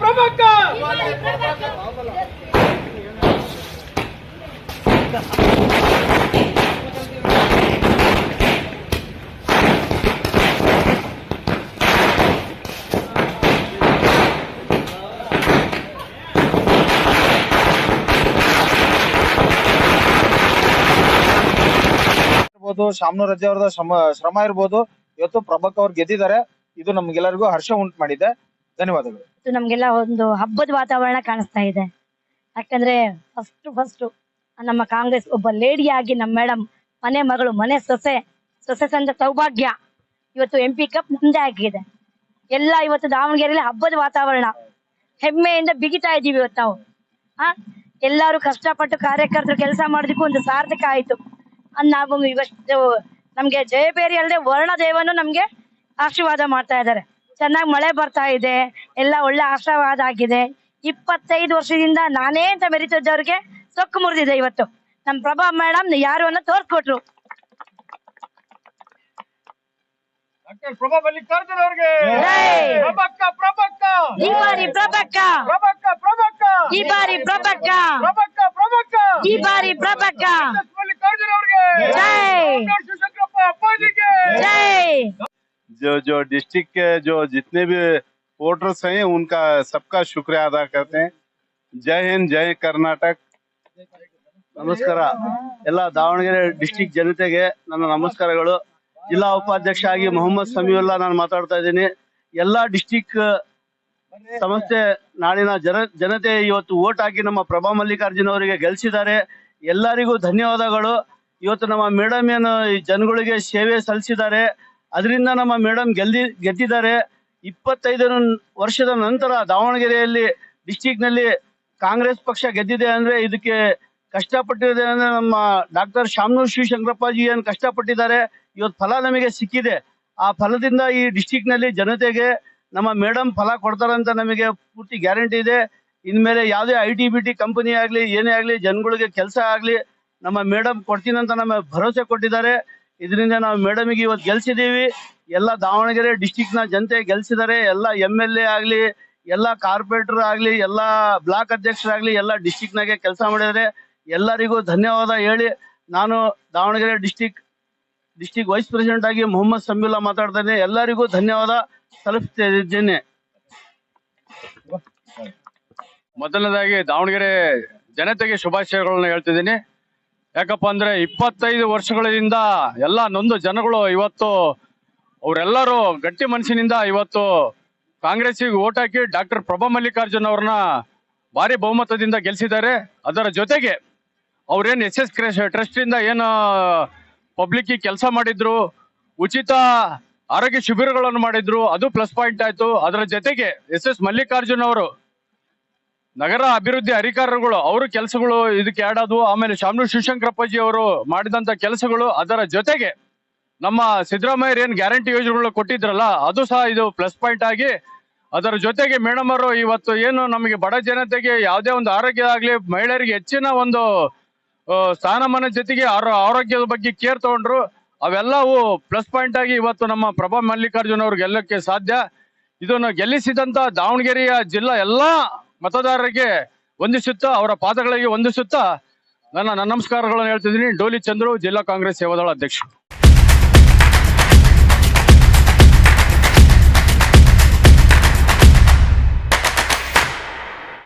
ಪ್ರಭಕ್ಕ ಇರ್ಬೋದು, ಶಾಮನೂರ್ ರಜೆ ಅವ್ರದ ಶ್ರಮ ಶ್ರಮ ಇರ್ಬೋದು. ಇವತ್ತು ಪ್ರಭಕ್ ಅವ್ರು ಗೆದ್ದಿದ್ದಾರೆ. ಇದು ನಮ್ಗೆಲ್ಲರಿಗೂ ಹರ್ಷ ಉಂಟು ಮಾಡಿದೆ. ಧನ್ಯವಾದಗಳು. ಇವತ್ತು ನಮ್ಗೆಲ್ಲ ಒಂದು ಹಬ್ಬದ ವಾತಾವರಣ ಕಾಣಿಸ್ತಾ ಇದೆ. ಯಾಕಂದ್ರೆ ಫಸ್ಟ್ ಫಸ್ಟ್ ನಮ್ಮ ಕಾಂಗ್ರೆಸ್ ಒಬ್ಬ ಲೇಡಿ ಆಗಿ ನಮ್ಮ ಮೇಡಮ್ ಮನೆ ಮಗಳು, ಮನೆ ಸೊಸೆ ಸೊಸೆ ಸಂದ ಸೌಭಾಗ್ಯ ಇವತ್ತು ಎಂ ಪಿ ಕಪ್ ಮುಂದೆ ಆಗಿದೆ ಎಲ್ಲ ಇವತ್ತು ದಾವಣಗೆರೆಯಲ್ಲಿ ಹಬ್ಬದ ವಾತಾವರಣ. ಹೆಮ್ಮೆಯಿಂದ ಬಿಗಿತಾ ಇದೀವಿ ಇವತ್ತು ನಾವು. ಆ? ಎಲ್ಲರೂ ಕಷ್ಟಪಟ್ಟು ಕಾರ್ಯಕರ್ತರು ಕೆಲಸ ಮಾಡೋದಕ್ಕೂ ಒಂದು ಸಾರ್ಥಕ ಆಯ್ತು. ನಾವು ಇವತ್ತು ನಮ್ಗೆ ಜಯಬೇರಿ ಅಲ್ಲದೆ ವರ್ಣ ದೇವನು ನಮ್ಗೆ ಆಶೀರ್ವಾದ ಮಾಡ್ತಾ ಇದ್ದಾರೆ. ಚೆನ್ನಾಗಿ ಮಳೆ ಬರ್ತಾ ಇದೆ ಎಲ್ಲ ಒಳ್ಳೆ ಆಶೀರ್ವಾದ ಆಗಿದೆ. ಇಪ್ಪತ್ತೈದು ವರ್ಷದಿಂದ ನಾನೇ ಅಂತ ಮೆರಿತಿದ್ದವ್ರಿಗೆ ಸೊಕ್ಕು ಮುರಿದಿದೆ ಇವತ್ತು. ನಮ್ ಪ್ರಭಾ ಮೇಡಮ್ ಯಾರು ಅನ್ನೋ ತೋರ್ಸ್ಕೊಟ್ರು. ಈ ಬಾರಿ ಪ್ರಭಕ್ಕ! ಪ್ರಭಕ್ಕ ಪ್ರಭಕ್ಕ! ಈ ಬಾರಿ ಪ್ರಭಕ್ಕ! ಪ್ರಭಕ್ಕ ಪ್ರಭಕ್ಕ! ಈ ಬಾರಿ ಪ್ರಭಕ್ಕ! ಎಸ್ ಮಲ್ಲಿಕಾರ್ಜುನ ಅವ್ರಿಗೆ ಜೈ. ಡಾಕ್ಟರ್ ಶಿವಶಂಕರಪ್ಪ ಅಪ್ಪಾಜಿಗೆ ಜೈ जो जो डिस्ट्रिक्ट के जो जितने भी वोटर्स हैं उनका सबका शुक्रिया अदा करते हैं जय हिंद जय कर्नाटक ನಮಸ್ಕಾರ ಎಲ್ಲ ದಾವಣಗೆರೆ ಡಿಸ್ಟಿಕ್ ಜನತೆಗೆ ನನ್ನ ನಮಸ್ಕಾರಗಳು ಜಿಲ್ಲಾ ಉಪಾಧ್ಯಕ್ಷ ಆಗಿ ಮೊಹಮ್ಮದ್ ಸಮೀವುಲ್ಲಾ ನಾನು ಮಾತಾಡ್ತಾ ಇದ್ದೀನಿ ಎಲ್ಲಾ ಡಿಸ್ಟಿಕ್ ಸಂಸ್ಥೆ ನಾಡಿನ ಜನ ಜನತೆ ಇವತ್ತು ವೋಟ್ ಹಾಕಿ ನಮ್ಮ ಪ್ರಭಾ ಮಲ್ಲಿಕಾರ್ಜುನ್ ಅವರಿಗೆ ಗೆಲ್ಸಿದ್ದಾರೆ ಎಲ್ಲರಿಗೂ ಧನ್ಯವಾದಗಳು ಇವತ್ತು ನಮ್ಮ ಮೇಡಮ್ ಏನು ಜನಗಳಿಗೆ ಸೇವೆ ಸಲ್ಲಿಸಿದ್ದಾರೆ. ಅದರಿಂದ ನಮ್ಮ ಮೇಡಮ್ ಗೆಲ್ದಿ ಗೆದ್ದಿದ್ದಾರೆ. ಇಪ್ಪತ್ತೈದು ವರ್ಷದ ನಂತರ ದಾವಣಗೆರೆಯಲ್ಲಿ ಡಿಸ್ಟಿಕ್ನಲ್ಲಿ ಕಾಂಗ್ರೆಸ್ ಪಕ್ಷ ಗೆದ್ದಿದೆ ಅಂದ್ರೆ ಇದಕ್ಕೆ ಕಷ್ಟಪಟ್ಟಿದೆ ಅಂದರೆ ನಮ್ಮ ಡಾಕ್ಟರ್ ಶಾಮನೂರ್ ಶಿವಶಂಕರಪ್ಪಾಜಿ ಏನು ಕಷ್ಟಪಟ್ಟಿದ್ದಾರೆ. ಇವತ್ತು ಫಲ ನಮಗೆ ಸಿಕ್ಕಿದೆ. ಆ ಫಲದಿಂದ ಈ ಡಿಸ್ಟಿಕ್ನಲ್ಲಿ ಜನತೆಗೆ ನಮ್ಮ ಮೇಡಮ್ ಫಲ ಕೊಡ್ತಾರಂತ ನಮಗೆ ಪೂರ್ತಿ ಗ್ಯಾರಂಟಿ ಇದೆ. ಇನ್ಮೇಲೆ ಯಾವುದೇ I T, B T company ಆಗಲಿ, ಏನೇ ಆಗಲಿ, ಜನಗಳಿಗೆ ಕೆಲಸ ಆಗ್ಲಿ ನಮ್ಮ ಮೇಡಮ್ ಕೊಡ್ತೀನಂತ ನಮ್ಮ ಭರವಸೆ ಕೊಟ್ಟಿದ್ದಾರೆ. ಇದರಿಂದ ನಾವು ಮೇಡಮ್ಗೆ ಇವತ್ತು ಗೆಲ್ಸಿದ್ದೀವಿ. ಎಲ್ಲ ದಾವಣಗೆರೆ ಡಿಸ್ಟಿಕ್ನ ಜನತೆ ಗೆಲ್ಸಿದ್ದಾರೆ. ಎಲ್ಲ ಎಂ ಎಲ್ ಎ ಆಗ್ಲಿ, ಎಲ್ಲ ಕಾರ್ಪೊರೇಟರ್ ಆಗ್ಲಿ, ಎಲ್ಲ ಬ್ಲಾಕ್ ಅಧ್ಯಕ್ಷರಾಗ್ಲಿ ಎಲ್ಲ ಡಿಸ್ಟಿಕ್ ನಾಗೆ ಕೆಲಸ ಮಾಡಿದರೆ ಎಲ್ಲರಿಗೂ ಧನ್ಯವಾದ ಹೇಳಿ. ನಾನು Davanagere district district vice president ಆಗಿ ಮೊಹಮ್ಮದ್ ಸಮೀಲ್ಲಾ ಮಾತಾಡ್ತೇನೆ ಎಲ್ಲರಿಗೂ ಧನ್ಯವಾದ. ತಲುಪ್ತಿದ್ದೇನೆ. ಮೊದಲನೇದಾಗಿ ದಾವಣಗೆರೆ ಜನತೆಗೆ ಶುಭಾಶಯಗಳನ್ನ ಹೇಳ್ತಿದ್ದೀನಿ. ಯಾಕಪ್ಪ ಅಂದ್ರೆ ಇಪ್ಪತ್ತೈದು ವರ್ಷಗಳಿಂದ ಎಲ್ಲ ನೊಂದು ಜನಗಳು ಇವತ್ತು ಅವರೆಲ್ಲರೂ ಗಟ್ಟಿ ಮನಸ್ಸಿನಿಂದ ಇವತ್ತು ಕಾಂಗ್ರೆಸ್ಸಿಗೆ ಓಟ್ ಹಾಕಿ ಡಾಕ್ಟರ್ ಪ್ರಭಾ ಮಲ್ಲಿಕಾರ್ಜುನ್ ಅವ್ರನ್ನ ಭಾರಿ ಬಹುಮತದಿಂದ ಗೆಲ್ಸಿದ್ದಾರೆ. ಅದರ ಜೊತೆಗೆ ಅವ್ರೇನು ಎಸ್ ಎಸ್ ಟ್ರಸ್ಟ್ ಇಂದ ಏನು ಪಬ್ಲಿಕ್ ಕೆಲಸ ಮಾಡಿದ್ರು, ಉಚಿತ ಆರೋಗ್ಯ ಶಿಬಿರಗಳನ್ನು ಮಾಡಿದ್ರು, ಅದು ಪ್ಲಸ್ ಪಾಯಿಂಟ್ ಆಯ್ತು. ಅದರ ಜೊತೆಗೆ ಎಸ್ ಎಸ್ ಮಲ್ಲಿಕಾರ್ಜುನ್ ಅವರು ನಗರ ಅಭಿವೃದ್ಧಿ ಅಧಿಕಾರಿಗಳು ಅವರು ಕೆಲಸಗಳು ಇದಕ್ಕೆ ಆಡೋದು ಆಮೇಲೆ ಶಾಮನೂರ್ ಶಿವಶಂಕರಪ್ಪಜಿ ಅವರು ಮಾಡಿದಂತ ಕೆಲಸಗಳು ಅದರ ಜೊತೆಗೆ ನಮ್ಮ ಸಿದ್ದರಾಮಯ್ಯ ಏನ್ ಗ್ಯಾರಂಟಿ ಯೋಜನೆಗಳು ಕೊಟ್ಟಿದ್ರಲ್ಲ, ಅದು ಸಹ ಇದು ಪ್ಲಸ್ ಪಾಯಿಂಟ್ ಆಗಿ ಅದರ ಜೊತೆಗೆ ಮೇಡಮ್ ಅವರು ಇವತ್ತು ಏನು ನಮಗೆ ಬಡ ಜನತೆಗೆ ಯಾವುದೇ ಒಂದು ಆರೋಗ್ಯ ಆಗ್ಲಿ, ಮಹಿಳೆಯರಿಗೆ ಹೆಚ್ಚಿನ ಒಂದು ಸ್ಥಾನಮಾನ ಜೊತೆಗೆ ಆರೋ- ಆರೋಗ್ಯದ ಬಗ್ಗೆ ಕೇರ್ ತಗೊಂಡ್ರು. ಅವೆಲ್ಲವೂ ಪ್ಲಸ್ ಪಾಯಿಂಟ್ ಆಗಿ ಇವತ್ತು ನಮ್ಮ ಪ್ರಭಾ ಮಲ್ಲಿಕಾರ್ಜುನ್ ಅವರು ಗೆಲ್ಲಕ್ಕೆ ಸಾಧ್ಯ. ಇದನ್ನು ಗೆಲ್ಲಿಸಿದಂತ ದಾವಣಗೆರೆಯ ಜಿಲ್ಲಾ ಎಲ್ಲಾ ಮತದಾರರಿಗೆ ವಂದಿಸುತ್ತಾ ಅವರ ಪಾದಗಳಿಗೆ ವಂದಿಸುತ್ತಾ ನನ್ನ ನಮಸ್ಕಾರಗಳನ್ನು ಹೇಳ್ತಿದ್ದೀನಿ. ಡೋಲಿ ಚಂದ್ರು ಜಿಲ್ಲಾ ಕಾಂಗ್ರೆಸ್ ಸೇವಾದಳ ಅಧ್ಯಕ್ಷರು.